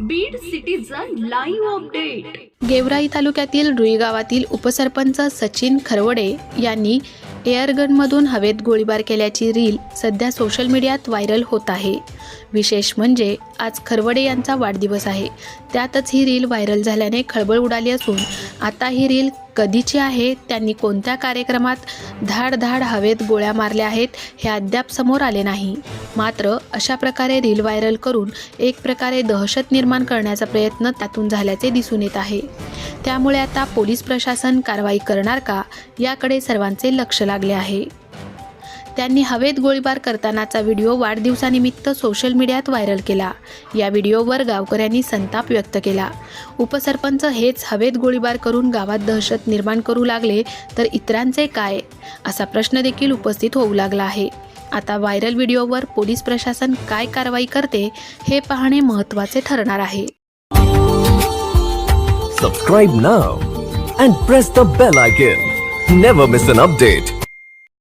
Beed citizen live update Georai तालुक्यातील रुई गावातील उपसरपंच सचिन खरवडे यांनी एअरगनमधून हवेत गोळीबार केल्याची रील सध्या सोशल मीडियात व्हायरल होत आहे. विशेष म्हणजे आज खरवडे यांचा वाढदिवस आहे. त्यातच ही रील व्हायरल झाल्याने खळबळ उडाली असून आता ही रील कधीची आहे त्यांनी कोणत्या कार्यक्रमात धाड धाड हवेत गोळ्या मारल्या आहेत हे अद्याप समोर आले नाही. मात्र अशा प्रकारे रील व्हायरल करून एक प्रकारे दहशत निर्माण करण्याचा प्रयत्न त्यातून झाल्याचे दिसून येत आहे. त्यामुळे आता पोलीस प्रशासन कारवाई करणार का याकडे सर्वांचे लक्ष लागले आहे. त्यांनी हवेत गोळीबार करतानाचा व्हिडिओ वाढदिवसानिमित्त सोशल मीडियात व्हायरल केला. या व्हिडिओवर गावकऱ्यांनी संताप व्यक्त केला. उपसरपंच हेच हवेत गोळीबार करून गावात दहशत निर्माण करू लागले तर इतरांचे काय? असा प्रश्न देखील उपस्थित होऊ लागला आहे. आता व्हायरल व्हिडिओवर पोलीस प्रशासन काय कारवाई करते हे पाहणे महत्त्वाचे ठरणार आहे. Subscribe now and press the bell icon never miss an update